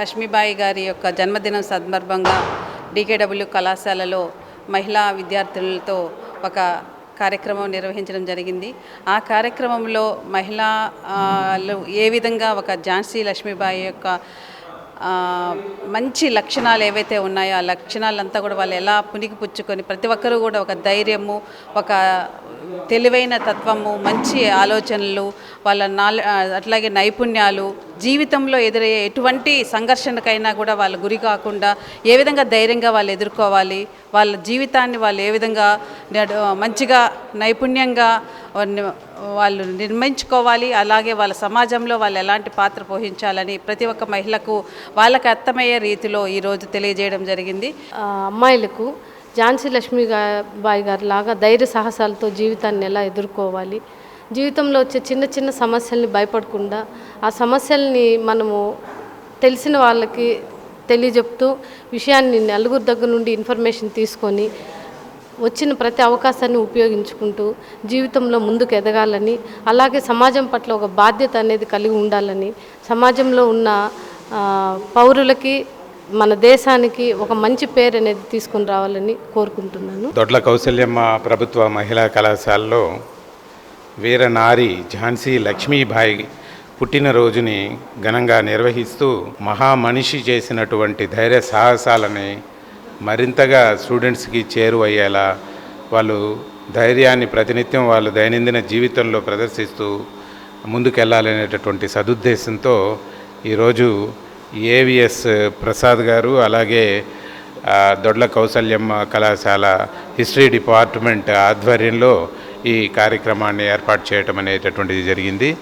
లక్ష్మీబాయి గారి యొక్క జన్మదినం సందర్భంగా డీకేడబ్ల్యూ కళాశాలలో మహిళా విద్యార్థులతో ఒక కార్యక్రమం నిర్వహించడం జరిగింది. ఆ కార్యక్రమంలో మహిళా ఏ విధంగా ఒక ఝాన్సీ లక్ష్మీబాయి యొక్క మంచి లక్షణాలు ఏవైతే ఉన్నాయో ఆ లక్షణాలంతా కూడా వాళ్ళు ఎలా పునికి పుచ్చుకొని ప్రతి ఒక్కరూ కూడా ఒక ధైర్యము ఒక తెలివైన తత్వము మంచి ఆలోచనలు వాళ్ళ నాల అట్లాగే నైపుణ్యాలు జీవితంలో ఎదురయ్యే ఎటువంటి సంఘర్షణకైనా కూడా వాళ్ళు గురి కాకుండా ఏ విధంగా ధైర్యంగా వాళ్ళు ఎదుర్కోవాలి వాళ్ళ జీవితాన్ని వాళ్ళు ఏ విధంగా మంచిగా నైపుణ్యంగా వాళ్ళు నిర్మించుకోవాలి అలాగే వాళ్ళ సమాజంలో వాళ్ళు ఎలాంటి పాత్ర పోషించాలని ప్రతి ఒక్క మహిళకు వాళ్ళకి అర్థమయ్యే రీతిలో ఈరోజు తెలియజేయడం జరిగింది. అమ్మాయిలకు ఝాన్సీ లక్ష్మీ బాయి గారి లాగా ధైర్య సాహసాలతో జీవితాన్ని ఎలా ఎదుర్కోవాలి? జీవితంలో వచ్చే చిన్న చిన్న సమస్యల్ని భయపడకుండా ఆ సమస్యల్ని మనము తెలిసిన వాళ్ళకి తెలియజెప్తూ విషయాన్ని నలుగురు దగ్గర నుండి ఇన్ఫర్మేషన్ తీసుకొని వచ్చిన ప్రతి అవకాశాన్ని ఉపయోగించుకుంటూ జీవితంలో ముందుకు ఎదగాలని అలాగే సమాజం పట్ల ఒక బాధ్యత అనేది కలిగి ఉండాలని సమాజంలో ఉన్న పౌరులకి మన దేశానికి ఒక మంచి పేరు అనేది తీసుకుని రావాలని కోరుకుంటున్నాను. దొడ్ల కౌశల్యమ్మ ప్రభుత్వ మహిళా కళాశాలలో వీరనారి ఝాన్సీ లక్ష్మీబాయి పుట్టినరోజుని ఘనంగా నిర్వహిస్తూ మహామనిషి చేసినటువంటి ధైర్య సాహసాలని మరింతగా స్టూడెంట్స్కి చేరువయ్యేలా వాళ్ళు ధైర్యాన్ని ప్రతినిత్యం వాళ్ళు దైనందిన జీవితంలో ప్రదర్శిస్తూ ముందుకెళ్ళాలనేటటువంటి సదుద్దేశంతో ఈరోజు ఏవిఎస్ ప్రసాద్ గారు అలాగే దొడ్ల కౌసల్యమ్మ కళాశాల హిస్టరీ డిపార్ట్మెంట్ ఆధ్వర్యంలో ఈ కార్యక్రమాన్ని ఏర్పాటు చేయటం అనేటటువంటిది జరిగింది.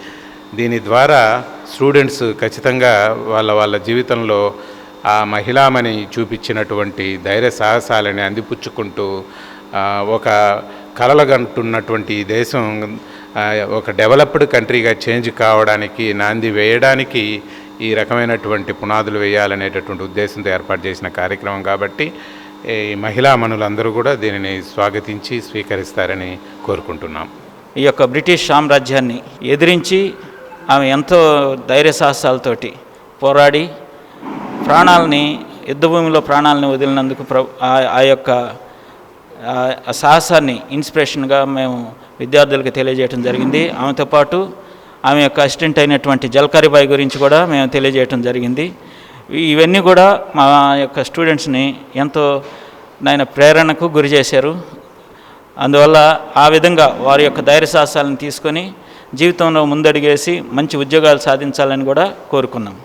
దీని ద్వారా స్టూడెంట్స్ ఖచ్చితంగా వాళ్ళ వాళ్ళ జీవితంలో ఆ మహిళామణి చూపించినటువంటి ధైర్య సాహసాలని అందిపుచ్చుకుంటూ ఒక కలలుగంటున్నటువంటి దేశం ఒక డెవలప్డ్ కంట్రీగా చేంజ్ కావడానికి నాంది వేయడానికి ఈ రకమైనటువంటి పునాదులు వేయాలనేటటువంటి ఉద్దేశంతో ఏర్పాటు చేసిన కార్యక్రమం కాబట్టి ఈ మహిళా మనులందరూ కూడా దీనిని స్వాగతించి స్వీకరిస్తారని కోరుకుంటున్నాం. ఈ యొక్క బ్రిటిష్ సామ్రాజ్యాన్ని ఎదిరించి ఆమె ఎంతో ధైర్య సాహసాలతోటి పోరాడి ప్రాణాలని యుద్ధభూమిలో ప్రాణాలని వదిలినందుకు ప్ర ఆ- ఆ యొక్క సాహసాన్ని ఇన్స్పిరేషన్గా మేము విద్యార్థులకు తెలియజేయడం జరిగింది. ఆమెతో పాటు ఆమె యొక్క అసిస్టెంట్ అయినటువంటి జల్కారిబాయి గురించి కూడా మేము తెలియజేయటం జరిగింది. ఇవన్నీ కూడా మా యొక్క స్టూడెంట్స్ని ఎంతో నాయన ప్రేరణకు గురి చేశారు. అందువల్ల ఆ విధంగా వారి యొక్క ధైర్య సాహసాలను తీసుకొని జీవితంలో ముందడిగేసి మంచి ఉద్యోగాలు సాధించాలని కూడా కోరుకున్నాం.